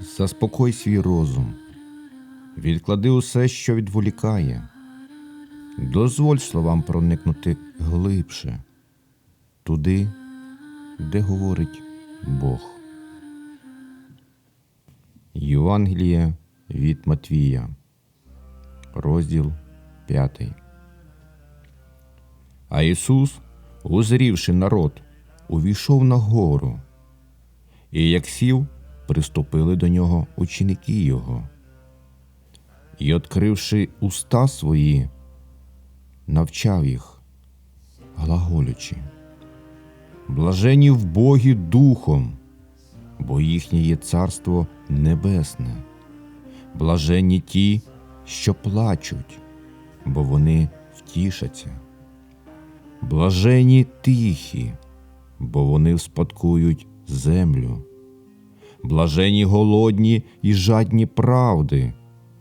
Заспокой свій розум, відклади усе, що відволікає, дозволь словам проникнути глибше, туди, де говорить Бог. Євангеліє від Матвія, розділ 5. А Ісус, узрівши народ, увійшов на гору, і як сів, приступили до нього ученики його. І, відкривши уста свої, навчав їх, глаголючи. Блажені в Богі духом, бо їхнє є царство небесне. Блаженні ті, що плачуть, бо вони втішаться. Блажені тихі, бо вони вспадкують землю. Блажені голодні і жадні правди,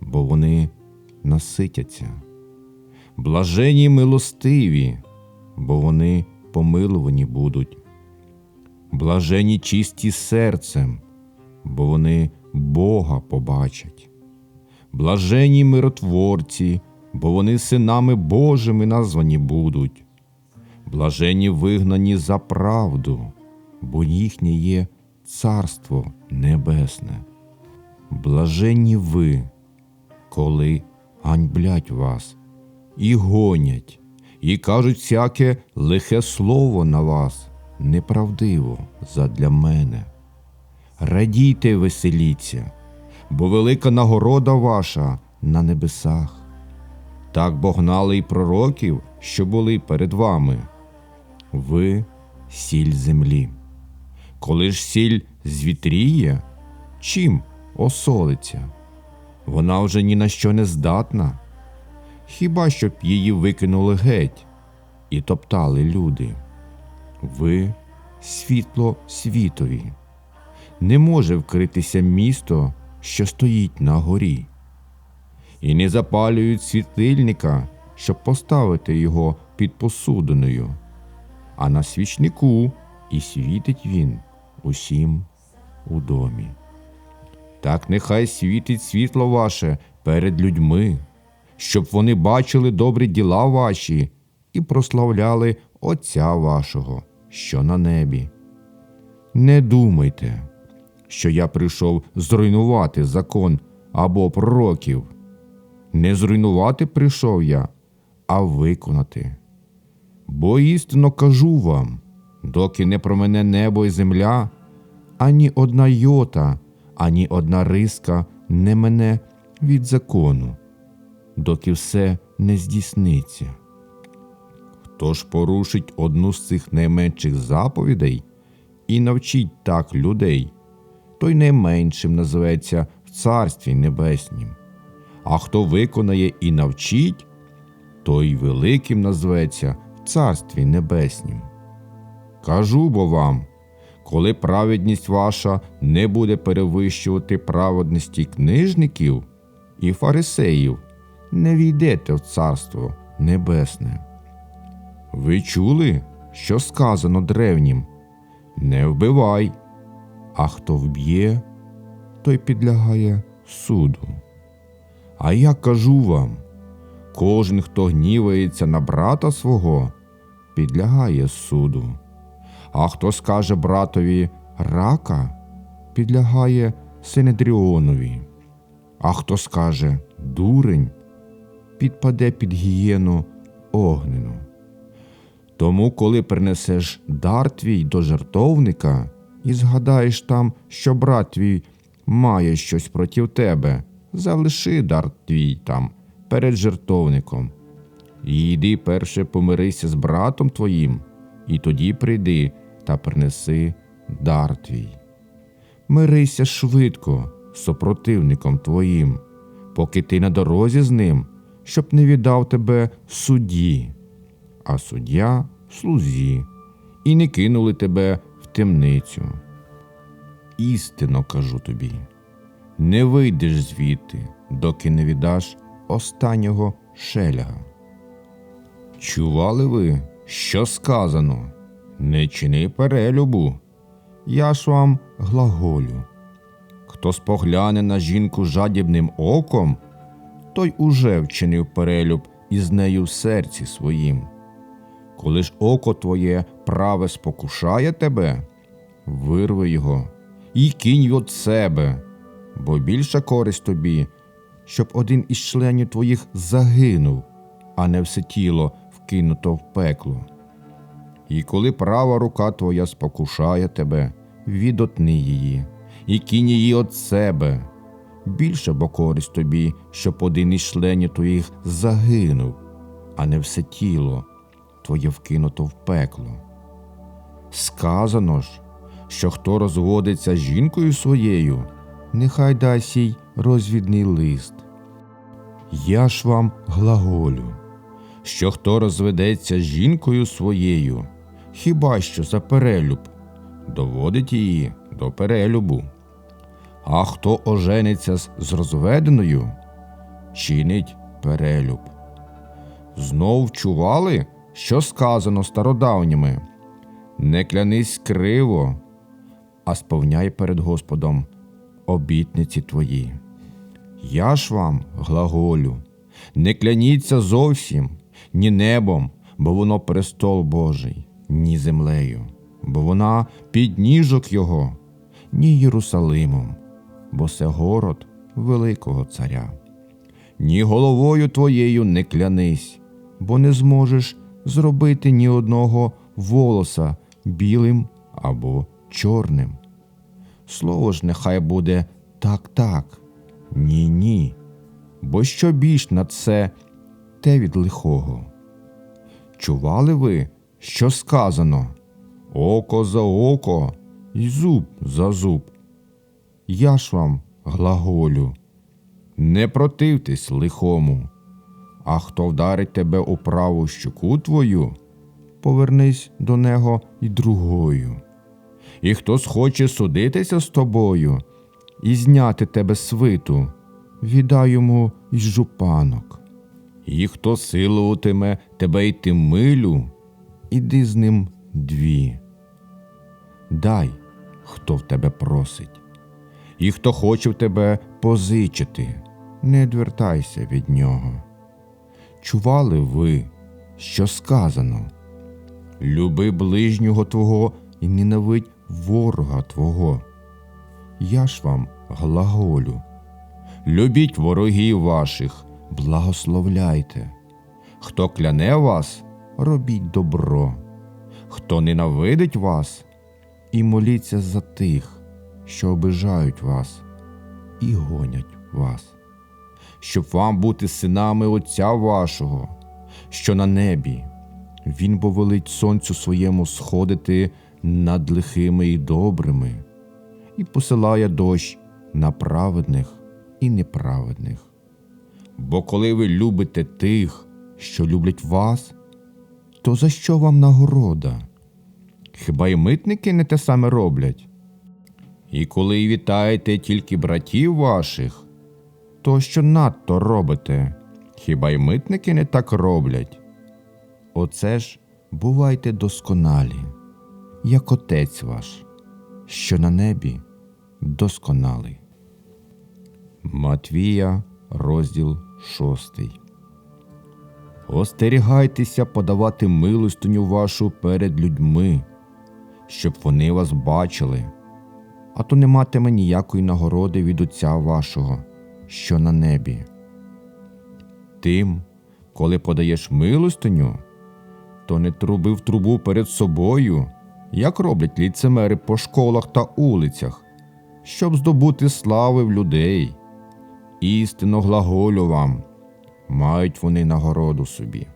бо вони наситяться. Блажені милостиві, бо вони помилувані будуть. Блажені чисті серцем, бо вони Бога побачать. Блажені миротворці, бо вони синами Божими названі будуть. Блажені вигнані за правду, бо їхнє є Царство Небесне. Блаженні ви, коли ганьблять вас, і гонять, і кажуть всяке лихе слово на вас, неправдиво задля мене. Радійте, веселіться, бо велика нагорода ваша на небесах. Так бо гнали й пророків, що були перед вами. Ви сіль землі. Коли ж сіль звітріє, чим осолиться? Вона вже ні на що не здатна. Хіба щоб її викинули геть і топтали люди? Ви світло світові. Не може вкритися місто, що стоїть на горі, і не запалюють світильника, щоб поставити його під посудиною, а на свічнику і світить він усім у домі. Так нехай світить світло ваше перед людьми, щоб вони бачили добрі діла ваші і прославляли Отця вашого, що на небі. Не думайте, що я прийшов зруйнувати закон або пророків. Не зруйнувати прийшов я, а виконати. Бо істинно кажу вам, доки не промене небо і земля, ані одна йота, ані одна риска не мене від закону, доки все не здійсниться. Хто ж порушить одну з цих найменших заповідей і навчить так людей, той найменшим називається в Царстві Небеснім. А хто виконає і навчить, той великим назветься в Царстві Небеснім. Кажу бо вам, коли праведність ваша не буде перевищувати праведності книжників і фарисеїв, не війдете в Царство Небесне. Ви чули, що сказано древнім не вбивай, а хто вб'є, той підлягає суду. А я кажу вам кожен, хто гнівається на брата свого, підлягає суду. А хто скаже братові рака, підлягає Синедріонові. А хто скаже дурень, підпаде під гієну огнену. Тому, коли принесеш дар твій до жертовника і згадаєш там, що брат твій має щось проти тебе, залиши дар твій там перед жертовником. І йди перше помирися з братом твоїм, і тоді прийди та принеси дар твій. Мирися швидко з супротивником твоїм, поки ти на дорозі з ним, щоб не віддав тебе судді, а суддя слузі, і не кинули тебе в темницю. Істинно кажу тобі, не вийдеш звідти, доки не віддаш останнього шеляга. Чували ви, що сказано? Не чини перелюбу, я ж вам глаголю. Хто спогляне на жінку жадібним оком, той уже вчинив перелюб із нею в серці своїм. Коли ж око твоє праве спокушає тебе, вирви його і кінь від себе, бо більша користь тобі, щоб один із членів твоїх загинув, а не все тіло вкинуто в пекло. І коли права рука твоя спокушає тебе, відотни її, і кінь її від себе. Більше бо користь тобі, щоб один із членів твоїх загинув, а не все тіло твоє вкинуто в пекло. Сказано ж, що хто розводиться з жінкою своєю, нехай дасть їй розвідний лист. Я ж вам глаголю, що хто розведеться з жінкою своєю, хіба що за перелюб, доводить її до перелюбу. А хто ожениться з розведеною, чинить перелюб. Знов чували, що сказано стародавніми не клянись криво, а сповняй перед Господом обітниці твої. Я ж вам глаголю, не кляніться зовсім, ні небом, бо воно престол Божий, ні землею, бо вона підніжок його, ні Єрусалимом, бо це город великого царя. Ні головою твоєю не клянись, бо не зможеш зробити ні одного волоса білим або чорним. Слово ж нехай буде так, так, ні, ні, бо що більш на це, те від лихого. Чували ви, що сказано око за око і зуб за зуб. Я ж вам глаголю, не противтесь лихому, а хто вдарить тебе у праву щуку твою, повернись до нього і другою. І хто схоче судитися з тобою і зняти тебе свиту, віддай йому із жупанок. І хто силуватиме тебе йти милю, іди з ним дві. Дай, хто в тебе просить, і хто хоче в тебе позичити, не відвертайся від нього. Чували ви, що сказано? Люби ближнього твого і ненавидь ворога твого. Я ж вам глаголю. Любіть ворогів ваших, благословляйте. Хто кляне вас, робіть добро. Хто ненавидить вас, і моліться за тих, що обижають вас і гонять вас, щоб вам бути синами Отця вашого, що на небі. Він повелить сонцю своєму сходити над лихими і добрими, і посилає дощ на праведних і неправедних. Бо коли ви любите тих, що люблять вас, то за що вам нагорода? Хіба й митники не те саме роблять? І коли вітаєте тільки братів ваших, то що надто робите? Хіба й митники не так роблять? Оце ж бувайте досконалі, як отець ваш, що на небі досконалий. Матвія, розділ шостий. Остерігайтеся подавати милостиню вашу перед людьми, щоб вони вас бачили, а то не матиме ніякої нагороди від Отця вашого, що на небі. Тим, коли подаєш милостиню, то не труби в трубу перед собою, як роблять ліцемери по школах та улицях, щоб здобути слави в людей. Істинно глаголю вам, мають вони нагороду собі.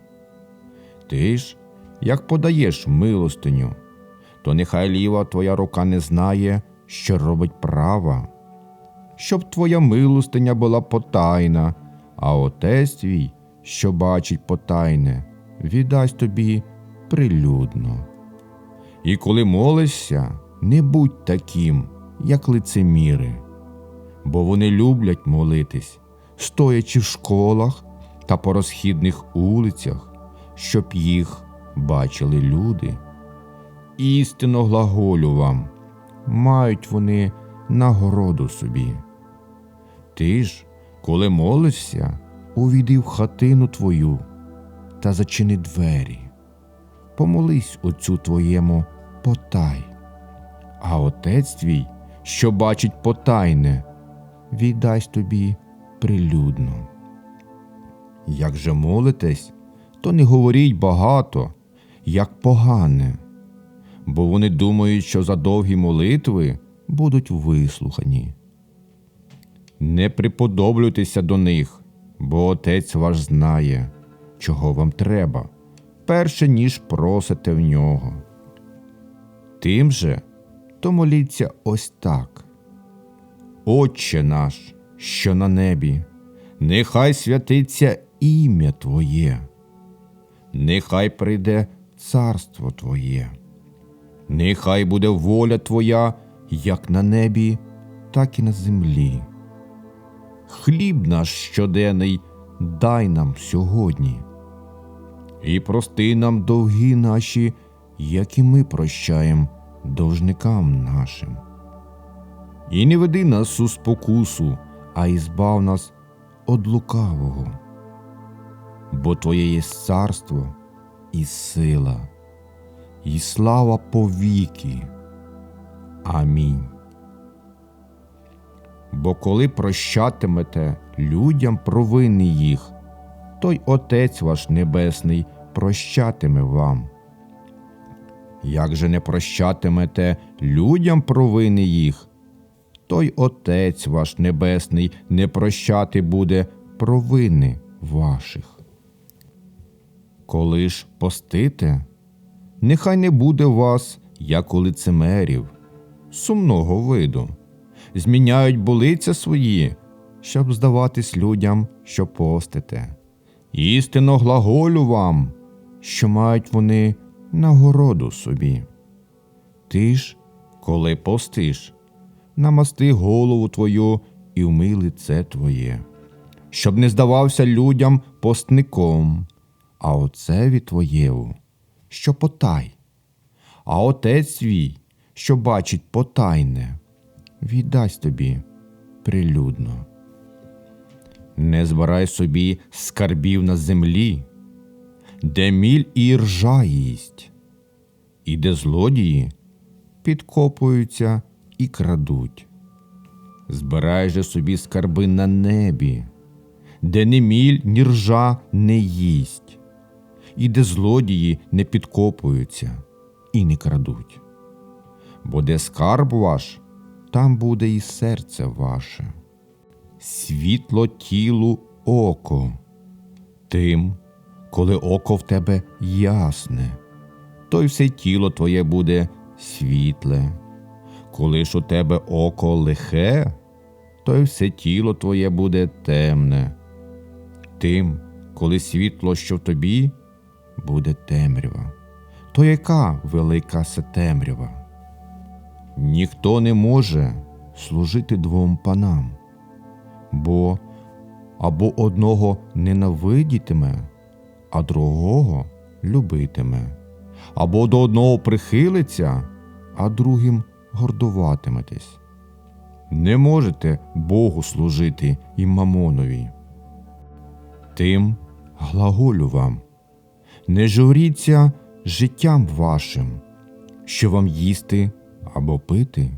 Ти ж, як подаєш милостиню, то нехай ліва твоя рука не знає, що робить права, щоб твоя милостиня була потайна, а отець твій, що бачить потайне, віддасть тобі прилюдно. І коли молишся, не будь таким, як лицеміри, бо вони люблять молитись, стоячи в школах та по розхідних улицях, щоб їх бачили люди. Істинно глаголю вам, мають вони нагороду собі. Ти ж, коли молишся, увійди в хатину твою та зачини двері. Помолись отцю твоєму потай, а отець твій, що бачить потайне, віддасть тобі прилюдно. Як же молитесь, то не говоріть багато, як погане, бо вони думають, що за довгі молитви будуть вислухані. Не приподоблюйтеся до них, бо отець ваш знає, чого вам треба, перше ніж просите в нього. Тим же то моліться ось так. Отче наш, що на небі, нехай святиться ім'я Твоє, нехай прийде царство Твоє, нехай буде воля Твоя як на небі, так і на землі. Хліб наш щоденний дай нам сьогодні, і прости нам довги наші, як і ми прощаємо довжникам нашим. І не веди нас у спокусу, а і збав нас од лукавого. Бо Твоє є царство і сила, і слава повіки. Амінь. Бо коли прощатимете людям провини їх, то й Отець ваш Небесний прощатиме вам. Як же не прощатимете людям провини їх, то й Отець ваш Небесний не прощати буде провини ваших. Коли ж постите, нехай не буде вас, як у лицемерів, сумного виду, зміняють болиця свої, щоб здаватись людям, що постите. Істинно глаголю вам, що мають вони нагороду собі. Ти ж, коли постиш, намасти голову твою і вмий лице твоє, щоб не здавався людям постником, а отцеві твоєву, що потай, а отець свій, що бачить потайне, віддасть тобі прилюдно. Не збирай собі скарбів на землі, де міль і ржа їсть, і де злодії підкопуються і крадуть. Збирай же собі скарби на небі, де ні міль, ні ржа не їсть, і де злодії не підкопуються і не крадуть. Бо де скарб ваш, там буде і серце ваше. Світло тілу око, тим, коли око в тебе ясне, то й все тіло твоє буде світле. Коли ж у тебе око лихе, то й все тіло твоє буде темне. Тим, коли світло, що в тобі, буде темрява, то яка велика се темрява? Ніхто не може служити двом панам, бо або одного ненавидітиме, а другого любитиме, або до одного прихилиться, а другим гордуватиметесь. Не можете Богу служити і мамонові. Тим глаголю вам, не журіться життям вашим, що вам їсти або пити,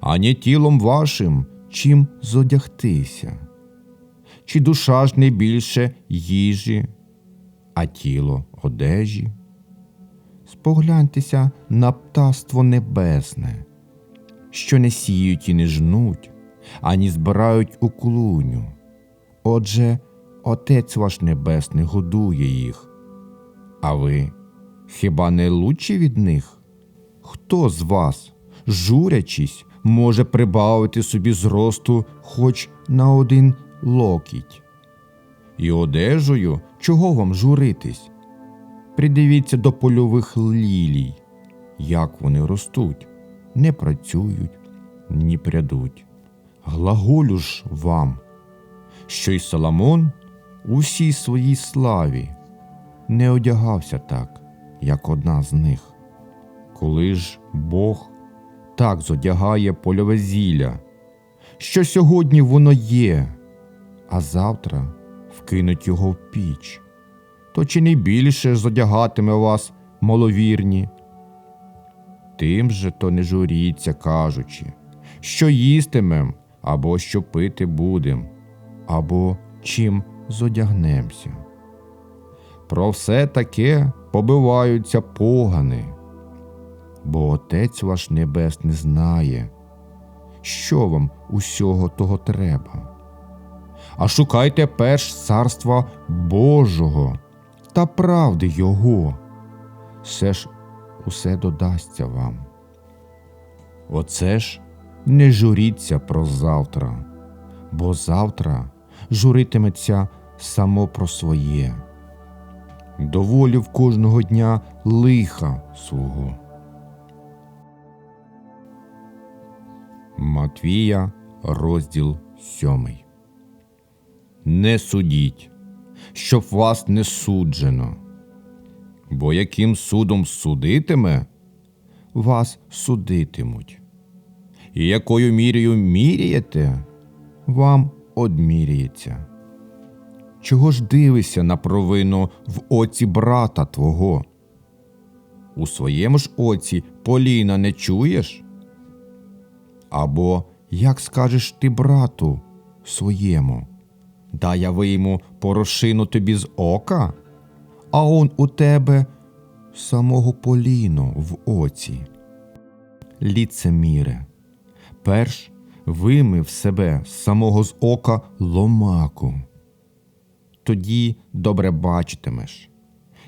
ані тілом вашим, чим зодягтися, чи душа ж не більше їжі, а тіло одежі. Спогляньтеся на птаство небесне, що не сіють і не жнуть, ані збирають у клуню. Отже, Отець ваш Небесний годує їх. А ви хіба не лучші від них? Хто з вас, журячись, може прибавити собі зросту хоч на один локіть? І одежею чого вам журитись? Придивіться до польових лілій, як вони ростуть, не працюють, ні прядуть. Глаголю ж вам, що й Соломон у всій своїй славі не одягався так, як одна з них. Коли ж Бог так зодягає польове зілля, що сьогодні воно є, а завтра вкинуть його в піч, то чи не більше зодягатиме вас маловірні? Тим же то не журіться, кажучи, що їстимем, або що пити будем, або чим зодягнемся. Про все таке побиваються погани, бо Отець ваш Небесний знає, що вам усього того треба. А шукайте перш царства Божого та правди Його, все ж усе додасться вам. Оце ж не журіться про завтра, бо завтра журитиметься само про своє. Доволі в кожного дня лиха свого. Матвія, розділ сьомий. Не судіть, щоб вас не суджено. Бо яким судом судитиме, вас судитимуть. І якою мірою міряєте, вам одміряється. Чого ж дивишся на провину в оці брата твого? У своєму ж оці поліна не чуєш? Або як скажеш ти брату своєму? Дай я вийму порошину тобі з ока, а он у тебе самого поліно в оці. Ліцеміре, перш вимив себе самого з ока ломаку. Тоді добре бачитимеш,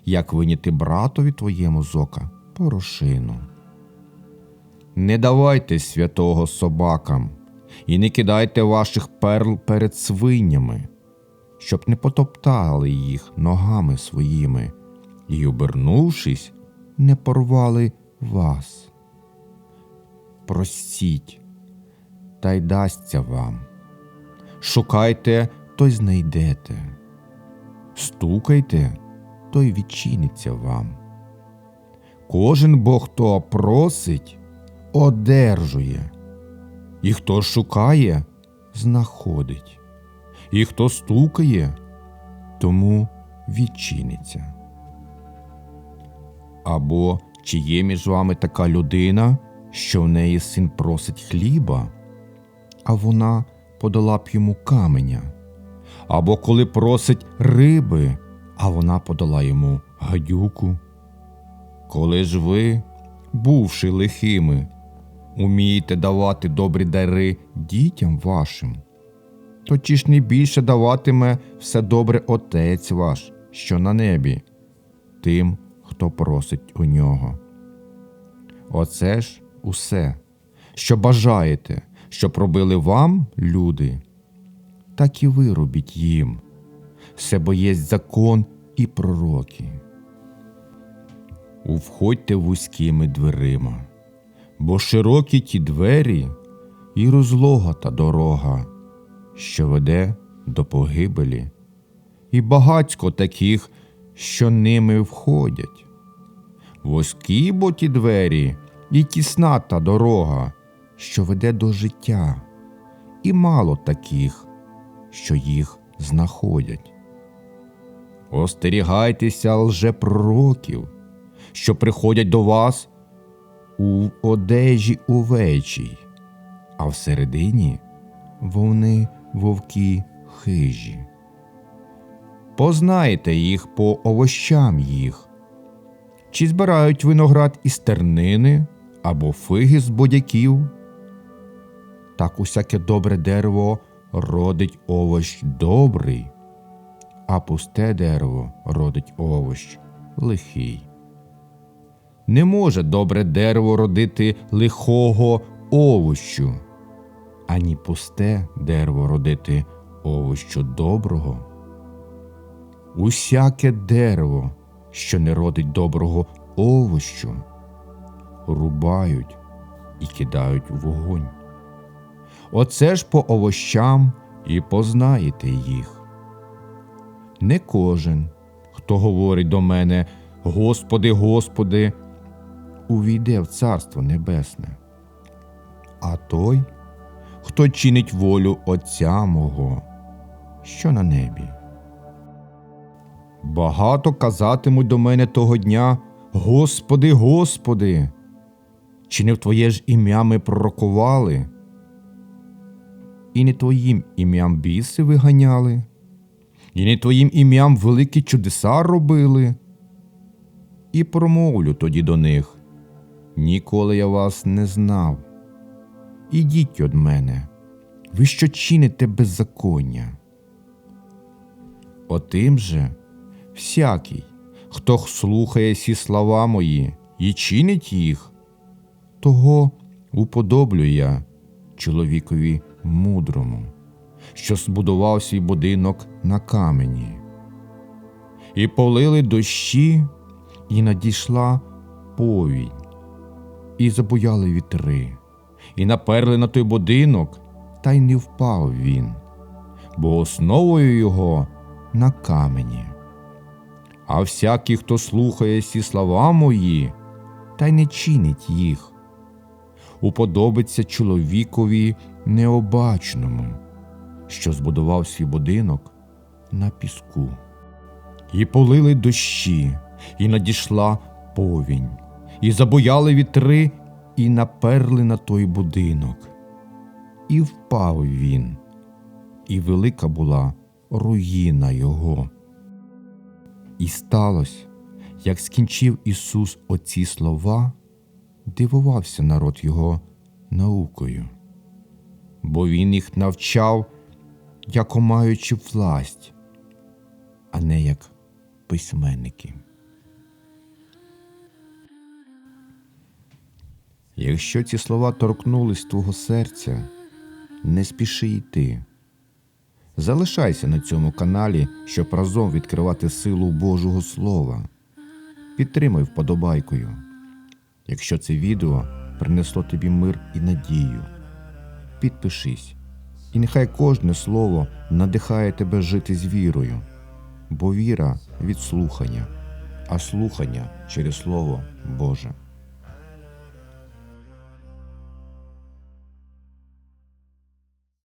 як виняти братові твоєму з ока порошину. Не давайте святого собакам і не кидайте ваших перл перед свинями, щоб не потоптали їх ногами своїми і, обернувшись, не порвали вас. Простіть, та й дасться вам. Шукайте, то й знайдете. Стукайте, то й відчиниться вам. Кожен бо хто просить, одержує, і хто шукає, знаходить, і хто стукає, тому відчиниться. Або чи є між вами така людина, що в неї син просить хліба, а вона подала б йому каменя, або коли просить риби, а вона подала йому гадюку. Коли ж ви, бувши лихими, умієте давати добрі дари дітям вашим, то чи ж не більше даватиме все добре Отець ваш, що на небі, тим, хто просить у нього. Оце ж усе, що бажаєте, щоб робили вам, люди, так і ви робіть їм. Все бо закон і пророки. Увходьте вузькими дверима, бо широкі ті двері і розлога та дорога, що веде до погибелі, і багацько таких, що ними входять. Вузькі бо ті двері і тісна та дорога, що веде до життя, і мало таких, що їх знаходять. Остерігайтеся лжепророків, що приходять до вас у одежі увечій, а всередині вони вовки хижі. Познайте їх по овощам їх, чи збирають виноград із тернини або фиги з бодяків. Так усяке добре дерево родить овощ добрий, а пусте дерево родить овощ лихий. Не може добре дерево родити лихого овощу, ані пусте дерево родити овощу доброго. Усяке дерево, що не родить доброго овощу, рубають і кидають у вогонь. Оце ж по овощам і познаєте їх. Не кожен, хто говорить до мене, Господи, Господи, увійде в Царство Небесне, а той, хто чинить волю Отця мого, що на небі. Багато казатимуть до мене того дня, Господи, Господи, чи не в Твоє ж ім'я ми пророкували? І не Твоїм ім'ям біси виганяли, і не Твоїм ім'ям великі чудеса робили. І промовлю тоді до них ніколи я вас не знав. Ідіть од мене, ви що чините беззаконня. Отим же всякий, хто слухає сі слова мої і чинить їх, того уподоблю я чоловікові мудрому, що збудував свій будинок на камені. І полили дощі, і надійшла повінь, і забояли вітри, і наперли на той будинок, та й не впав він, бо основою його на камені. А всякий, хто слухає сі слова мої, та й не чинить їх, уподобиться чоловікові необачному, що збудував свій будинок на піску. І полили дощі, і надійшла повінь, і забояли вітри, і наперли на той будинок. І впав він, і велика була руїна його. І сталося, як скінчив Ісус оці слова, дивувався народ Його наукою, бо Він їх навчав, як маючи власть, а не як письменники. Якщо ці слова торкнулись твого серця, не спіши йти. Залишайся на цьому каналі, щоб разом відкривати силу Божого Слова. Підтримай вподобайкою. Якщо це відео принесло тобі мир і надію, підпишись, і нехай кожне слово надихає тебе жити з вірою, бо віра від слухання, а слухання через Слово Боже.